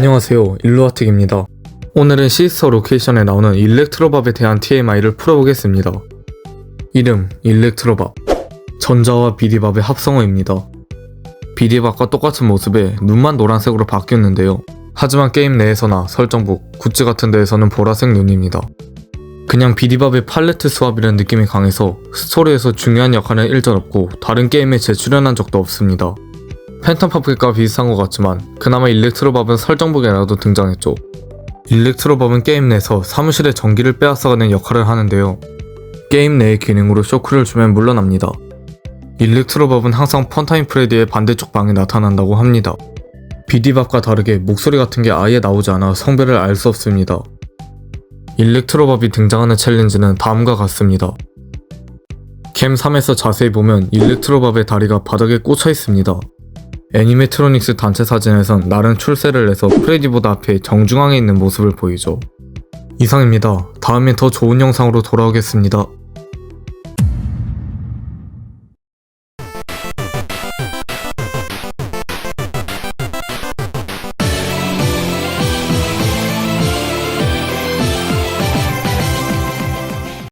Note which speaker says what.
Speaker 1: 안녕하세요. 일루아틱입니다. 오늘은 시스터 로케이션에 나오는 일렉트로밥에 대한 TMI를 풀어보겠습니다. 이름 일렉트로밥. 전자와 비디밥의 합성어입니다. 비디밥과 똑같은 모습에 눈만 노란색으로 바뀌었는데요. 하지만 게임 내에서나 설정북, 굿즈 같은 데에서는 보라색 눈입니다. 그냥 비디밥의 팔레트 수합이라는 느낌이 강해서 스토리에서 중요한 역할은 일절 없고 다른 게임에 재출연한 적도 없습니다 팬텀 파프리카와 비슷한 것 같지만 그나마 일렉트로밥은 설정북에라도 등장했죠. 일렉트로밥은 게임 내에서 사무실의 전기를 빼앗아가는 역할을 하는데요. 게임 내의 기능으로 쇼크를 주면 물러납니다. 일렉트로밥은 항상 펀타임 프레디의 반대쪽 방에 나타난다고 합니다. 비디밥과 다르게 목소리 같은 게 아예 나오지 않아 성별을 알 수 없습니다. 일렉트로밥이 등장하는 챌린지는 다음과 같습니다. 캠 3에서 자세히 보면 일렉트로밥의 다리가 바닥에 꽂혀 있습니다. 애니메트로닉스 단체 사진에선 나름 출세를 해서 프레디보다 앞에 정중앙에 있는 모습을 보이죠. 이상입니다. 다음에 더 좋은 영상으로 돌아오겠습니다.